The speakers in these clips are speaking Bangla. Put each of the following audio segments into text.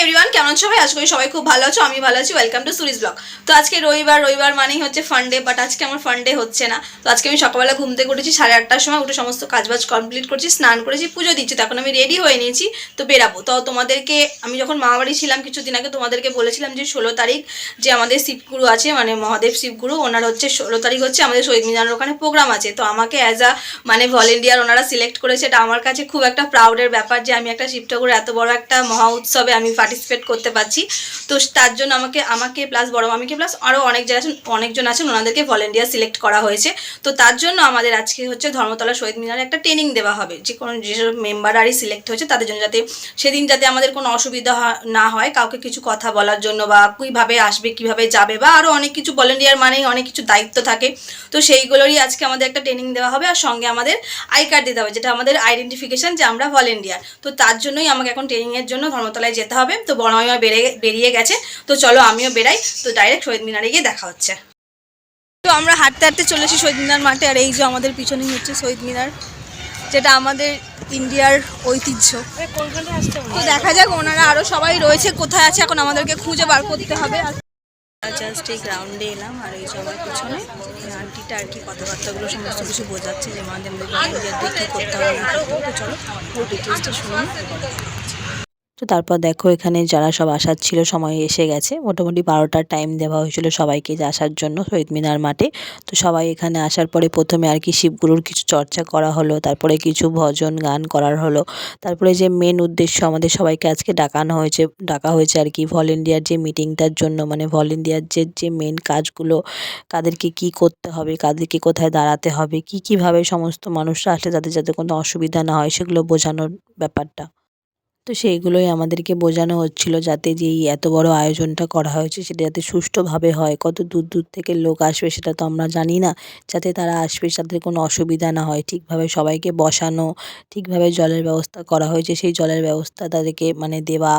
এভরিওয়ান কেমন সবাই আশা করি সবাই খুব ভালো আছো, আমি ভালো আছি ওয়েলকাম টু সুরিজ ব্লগ তো আজকে রবিবার রবিবার মানেই হচ্ছে ফান্ডে বাট আজকে আমার ফান্ডে হচ্ছে না। তো আজকে আমি সকালবেলা ঘুম থেকে সাড়ে আটটার সময় উঠে সমস্ত কাজবাজ কমপ্লিট করছি, স্নান করেছি, পুজো দিচ্ছি তখন আমি রেডি হয়ে নিয়েছি, তো বেরাবো। তো তোমাদেরকে, আমি যখন মামাবাড়ি ছিলাম কিছুদিন আগে, তোমাদেরকে বলেছিলাম যে ষোলো তারিখ যে আমাদের শিবগুরু আছে মানে মহাদেব শিবগুরু, ওনার হচ্ছে ষোলো তারিখ হচ্ছে আমাদের শহীদ মিনারের ওখানে প্রোগ্রাম আছে। তো আমাকে অ্যাজ আ মানে ভলেন্টিয়ার ওনারা সিলেক্ট করেছে, এটা আমার কাছে খুব একটা প্রাউডের ব্যাপার যে আমি একটা শিব ঠাকুর এত বড় একটা মহা উৎসবে আমি পার্টিসিপেট করতে পারছি। তো তার জন্য আমাকে আমাকে প্লাস বড় মামিকে প্লাস আরও অনেক যারা আছেন, অনেকজন আছেন, ওনাদেরকে ভলেন্টিয়ার সিলেক্ট করা হয়েছে। তো তার জন্য আমাদের আজকে হচ্ছে ধর্মতলা শহীদ মিনারে একটা ট্রেনিং দেওয়া হবে। যে কোনো যেসব মেম্বাররাই সিলেক্ট হয়েছে, তাদের জন্য যাতে, সেদিন যাতে আমাদের কোনো অসুবিধা না হয়, কাউকে কিছু কথা বলার জন্য বা কীভাবে আসবে, কীভাবে যাবে বা আরও অনেক কিছু ভলেন্টিয়ার মানেই অনেক কিছু দায়িত্ব থাকে। তো সেইগুলোরই আজকে আমাদের একটা ট্রেনিং দেওয়া হবে। আর সঙ্গে আমাদের আই কার্ড দিতে হবে, যেটা আমাদের আইডেন্টিফিকেশন যে আমরা ভলেন্টিয়ার তো তার জন্যই আমাকে এখন ট্রেনিংয়ের জন্য ধর্মতলায় যেতে হবে। তো বড় মামিমা বেড়ে, বেরিয়ে গেছে। তো চলো আমিও বেরাই তো ডাইরেক্ট শহীদ মিনারে গিয়ে দেখা হচ্ছে। তো আমরা হাঁটতে হাঁটতে চলেছি শহীদ মিনার মাঠে, আর এই যে আমাদের পিছনেই হচ্ছে শহীদ মিনার, যেটা আমাদের ইন্ডিয়ার ঐতিহ্য। তো দেখা যাক, ওনারা আরও সবাই রয়েছে, কোথায় আছে, এখন আমাদেরকে খুঁজে বার করতে হবে। জাস্ট এই গ্রাউন্ডে এলাম, আর এই সবার পিছনে আন্টিটা আর কি কথাবার্তাগুলো সমস্ত কিছু বোঝাচ্ছে, যে করতে হবে হবে। চলো, পুরো ডিটেলসটা শুনুন। তো তারপর দেখো এখানে যারা সব আসার ছিল, সময় এসে গেছে। মোটামুটি বারোটার টাইম দেওয়া হয়েছিল সবাইকে যে আসার জন্য শহীদ মিনার মাঠে। তো সবাই এখানে আসার পরে প্রথমে আর কি শিবগুরুর কিছু চর্চা করা হলো, তারপরে কিছু ভজন গান করার হলো। তারপরে যে মেন উদ্দেশ্য আমাদের সবাইকে আজকে ডাকানো হয়েছে, ডাকা হয়েছে আর কি ভলেন্টিয়ার যে মিটিংটার জন্য মানে ভলেন্টিয়ার যে যে মেন কাজগুলো, কাদেরকে কি করতে হবে, কাদেরকে কোথায় দাঁড়াতে হবে, কি, কীভাবে সমস্ত মানুষরা আসলে তাদের যাতে কোনো অসুবিধা না হয়, সেগুলো বোঝানোর ব্যাপারটা। তো সেইগুলোই আমাদেরকে বোঝানো হচ্ছিল যাতে যে এই এত বড় আয়োজনটা করা হয়েছে সেটা যাতে সুষ্ঠুভাবে হয়। কত দূর দূর থেকে লোক আসবে সেটা তো আমরা জানি না। যাতে তারা আসবে তাদের কোনো অসুবিধা না হয়। ঠিকভাবে সবাইকে বসানো, ঠিকভাবে জলের ব্যবস্থা করা হয়েছে। সেই জলের ব্যবস্থা তাদেরকে মানে দেওয়া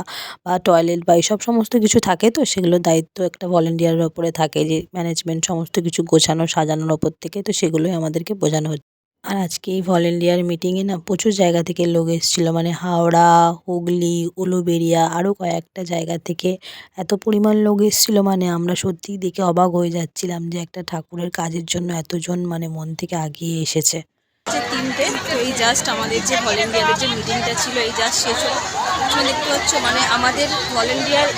বা টয়লেট বা এইসব সমস্ত কিছু থাকে তো সেগুলোর দায়িত্ব একটা ভলেন্টিয়ারের ওপরে থাকে যে ম্যানেজমেন্ট সমস্ত কিছু গোছানো, সাজানোর ওপর থেকে তো সেগুলোই আমাদেরকে বোঝানো হচ্ছে। আর আজকে এই ভলেন্টিয়ার মিটিংয়ে না প্রচুর জায়গা থেকে লোক এসেছিল। মানে হাওড়া, হুগলি, উলুবেড়িয়া আরও কয়েকটা জায়গা থেকে এত পরিমাণ লোক এসেছিল। মানে আমরা সত্যিই দেখে অবাক হয়ে যাচ্ছিলাম যে একটা ঠাকুরের কাজের জন্য এতজন মানে মন থেকে আগিয়ে এসেছে। যে তিনটে। তো এই জাস্ট আমাদের যে ভলেন্টিয়ারের যে মিটিংটা ছিল এই জাস্ট শেষ হলো তুমি দেখতে পাচ্ছ মানে আমাদের ভলেন্টিয়ার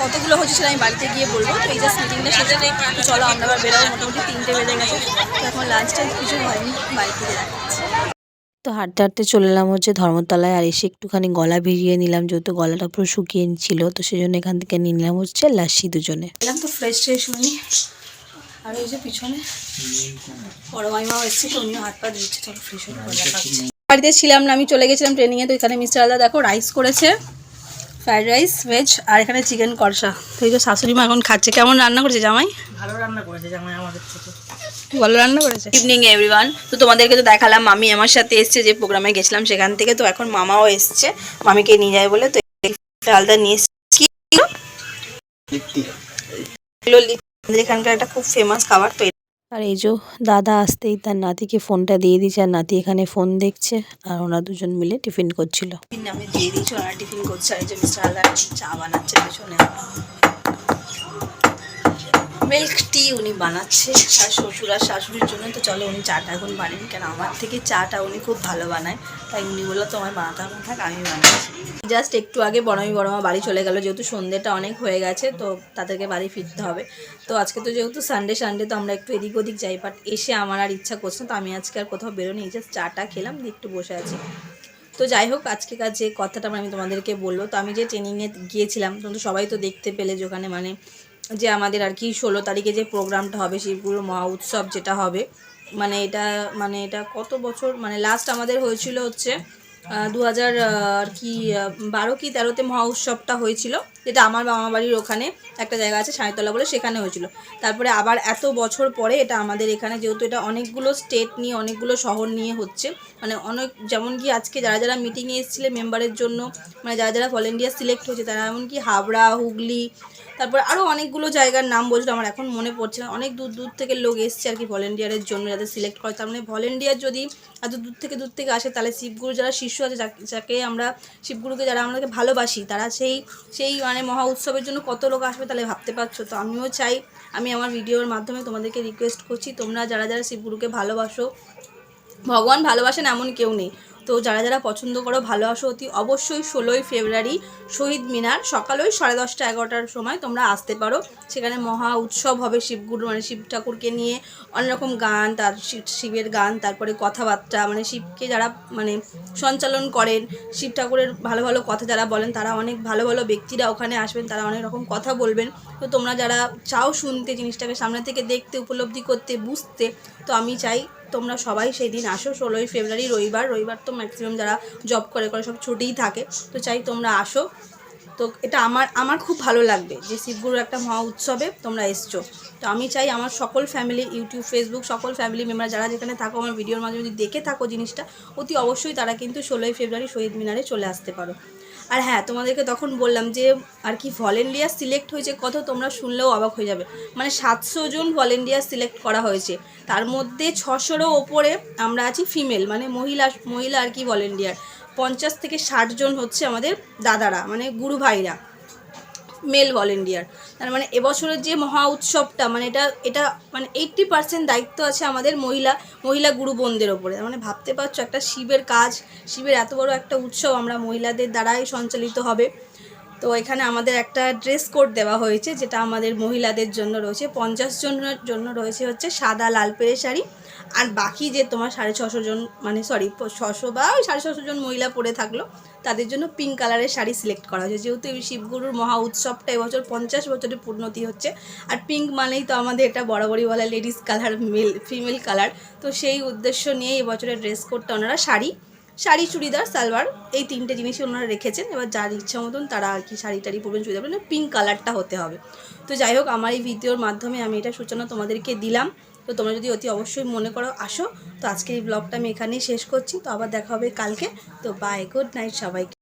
কতগুলো হচ্ছে সেটা আমি বাড়িতে গিয়ে বলব। তো এই জাস্ট মিটিংটা শেষ হলে চলো আমরা আবার বেরোবো। মোটামুটি তিনটে বেজে গেছে। তো এখন লাঞ্চ টাইম কিছু হয়নি বাড়িতে দেখাচ্ছি। তো হাঁটতে হাঁটতে চলে এলাম হচ্ছে ধর্মতলায় আর এসে একটুখানি গলা ভিজিয়ে নিলাম যেহেতু গলাটা পুরো শুকিয়ে ছিল তো সেই জন্য এখান থেকে নিয়ে নিলাম হচ্ছে লাসি দুজনে। এলাম তো ফ্রেশ ট্রেশ হয়নি। আর ওই যে পিছনে বড় মাইমাও এসছে তো উনিও হাত পা দিচ্ছে চলো ফ্রেশ হয়ে পরে দেখা হচ্ছে। বাড়িতে ছিলাম না আমি চলে গেছিলাম ট্রেনিংয়ে তো এখানে মিস্টার আলাদা দেখো রাইস করেছে ফ্রাইড রাইস ভেজ আর এখানে চিকেন কষা। তো এই যে শাশুড়ি মা এখন খাচ্ছে। কেমন রান্না করেছে জামাই? ভালো রান্না করেছে জামাই আমাদের থেকে। ভালো রান্না করেছে? ইভিনিং এভরিওয়ান তো তোমাদেরকে তো দেখালাম মামি আমার সাথে এসছে যে প্রোগ্রামে গেছিলাম সেখান থেকে তো এখন মামাও এসছে। মামিকে নিয়ে যায় বলে তো আলাদা নিয়ে এসছে। আমাদের এখানকার একটা খুব ফেমাস খাবার তো আর এই যে দাদা আসতেই তার নাতিকে ফোনটা দিয়ে দিয়েছে আর নাতি এখানে ফোন দেখছে আর ওরা দুজন মিলে টিফিন করছিল। আমি দিয়ে দিয়েছি ওরা টিফিন করছে আর এই যে মিস্টার চা বানাচ্ছে পেছনে। মিল্ক টি উনি বানাচ্ছে আর শ্বশুর আর শাশুড়ির জন্য। তো চলো উনি চাটা এখন বানান কেন? আমার থেকে চাটা উনি খুব ভালো বানায়। তাই উনি বলল, তোমার বানাতে হবে থাক, আমি বানাচ্ছি। জাস্ট একটু আগে বড়মি বড়মা বাড়ি চলে গেল। যেহেতু সন্ধ্যেটা অনেক হয়ে গেছে, তো তাদেরকে বাড়ি ফিরতে হবে। তো আজকে তো যেহেতু সানডে সানডে তো আমরা একটু এদিক ওদিক যাই। বাট এসে আমার আর ইচ্ছা করছে না, তো আমি আজকে আর কোথাও বেরোনি। জাস্ট চাটা খেলাম, দিয়ে একটু বসে আছি। তো যাই হোক আজকে আজকেকার যে কথাটা আমি তোমাদেরকে বলল তো আমি যে ট্রেনিংয়ে গিয়েছিলাম তো সবাই তো দেখতে পেলে যে ওখানে মানে যে আমাদের আর কি ষোলো তারিখে যে প্রোগ্রামটা হবে, শিবগুরু মহা উৎসব যেটা হবে মানে এটা মানে এটা কত বছর মানে লাস্ট আমাদের হয়েছিল হচ্ছে দু হাজার কি বারো কি তেরোতে মহা উৎসবটা হয়েছিল। যেটা আমার মামা বাড়ির ওখানে একটা জায়গা আছে সাঁইতলা বলে, সেখানে হয়েছিল। তারপরে আবার এত বছর পরে এটা আমাদের এখানে, যেহেতু এটা অনেকগুলো স্টেট নিয়ে, অনেকগুলো শহর নিয়ে হচ্ছে মানে অনেক, যেমন কি আজকে যারা যারা মিটিংয়ে এসেছিলে মেম্বারের জন্য মানে যারা যারা ভলেন্টিয়ার সিলেক্ট হয়েছে, তারা এমনকি হাবড়া, হুগলি, তারপর আরও অনেকগুলো জায়গার নাম বলছিল, আমার এখন মনে পড়ছে না। অনেক দূর দূর থেকে লোক এসছে আর কি ভলেন্টিয়ারের জন্য, যাদের সিলেক্ট করে। তার মানে ভলেন্টিয়ার যদি এত দূর থেকে দূর থেকে আসে, তাহলে শিবগুরু যারা শিষ্য আছে, যাকে- আমরা শিবগুরুকে যারা আমাদেরকে ভালোবাসি, তারা সেই সেই মানে মহা উৎসবের জন্য কত লোক আসবে তাহলে ভাবতে পারছ? তো আমিও চাই, আমি আমার ভিডিওর মাধ্যমে তোমাদেরকে রিকোয়েস্ট করছি, তোমরা যারা যারা শিবগুরুকে ভালোবাসো, ভগবান ভালোবাসেন এমন কেউ নেই। তো যারা যারা পছন্দ করো ভালোবাসো অতি অবশ্যই ষোলোই ফেব্রুয়ারি শহীদ মিনার সকাল ওই সাড়ে দশটা এগারোটার সময় তোমরা আসতে পারো। সেখানে মহা উৎসব হবে শিবগুরু মানে শিব ঠাকুরকে নিয়ে। অনেক রকম গান, তার শিবের গান, তারপরে কথাবার্তা মানে শিবকে যারা মানে সঞ্চালন করেন, শিব ঠাকুরের ভালো ভালো কথা যারা বলেন, তারা অনেক ভালো ভালো ব্যক্তিরা ওখানে আসবেন, তারা অনেক রকম কথা বলবেন। তো তোমরা যারা চাও শুনতে জিনিসটাকে সামনে থেকে দেখতে, উপলব্ধি করতে, বুঝতে, তো আমি চাই তোমরা সবাই সেই দিন আসো, ষোলোই ফেব্রুয়ারি, রবিবার। রবিবার তো ম্যাক্সিমাম যারা জব করে করে সব ছুটিই থাকে। তো চাই তোমরা আসো। তো এটা আমার আমার খুব ভালো লাগবে যে শিবগুরুর একটা মহা উৎসবে তোমরা এসছো। তো আমি চাই আমার সকল ফ্যামিলি ইউটিউব ফেসবুক সকল ফ্যামিলি মেম্বার যারা যেখানে থাকো, আমার ভিডিওর মাঝে যদি দেখে থাকো জিনিসটা, অতি অবশ্যই তারা কিন্তু ষোলোই ফেব্রুয়ারি শহীদ মিনারে চলে আসতে পারো। আর হ্যাঁ তোমাদেরকে তখন বললাম যে আর কি ভলেন্টিয়ার সিলেক্ট হয়েছে কত তোমরা শুনলেও অবাক হয়ে যাবে। মানে সাতশো জন ভলেন্টিয়ার সিলেক্ট করা হয়েছে। তার মধ্যে ছশোরও ওপরে আমরা আছি ফিমেল মানে মহিলা মহিলা আর কি ভলেন্টিয়ার পঞ্চাশ থেকে ষাট জন হচ্ছে আমাদের দাদারা মানে গুরু ভাইরা। Male volunteer. তার মানে এবছরের যে মহা উৎসবটা মানে এটা এটা মানে এইট্টি পার্সেন্ট দায়িত্ব আছে আমাদের মহিলা মহিলা গুরু বোনদের ওপরে। মানে ভাবতে পারছ একটা শিবের কাজ, শিবের এত বড় একটা উৎসব আমরা মহিলাদের দ্বারাই সঞ্চালিত হবে। তো এখানে আমাদের একটা ড্রেস কোড দেওয়া হয়েছে, যেটা আমাদের মহিলাদের জন্য রয়েছে। পঞ্চাশ জনের জন্য রয়েছে হচ্ছে সাদা লাল পেরে শাড়ি। আর বাকি যে তোমার সাড়ে ছশো জন মানে সরি ছশো বা ওই সাড়ে ছশো জন মহিলা পরে থাকল, তাদের জন্য পিঙ্ক কালারের শাড়ি সিলেক্ট করা হয়েছে। যেহেতু এই শিবগুরুর মহা উৎসবটা এবছর পঞ্চাশ বছরের পূর্ণতি হচ্ছে, আর পিঙ্ক মানেই তো আমাদের এটা বরাবরই বলা ladies colour male female colour তো সেই উদ্দেশ্য নিয়ে এবছরের ড্রেস কোডটা ওনারা শাড়ি শাড়ি, চুড়িদার, সালোয়ার, এই তিনটে জিনিসই ওনারা রেখেছেন। এবার যার ইচ্ছা মতন তারা আর কি শাড়ি টাড়ি পরবেন, চুড়িদার পরবেন পিঙ্ক কালারটা হতে হবে। তো যাই হোক, আমার এই ভিডিওর মাধ্যমে আমি এটা সূচনা তোমাদেরকে দিলাম। তো তোমরা যদি অতি অবশ্যই মনে করো, আসো। তো আজকে এই ব্লগটা আমি এখানেই শেষ করছি। তো আবার দেখা হবে কালকে। তো বাই গুড নাইট সবাইকে।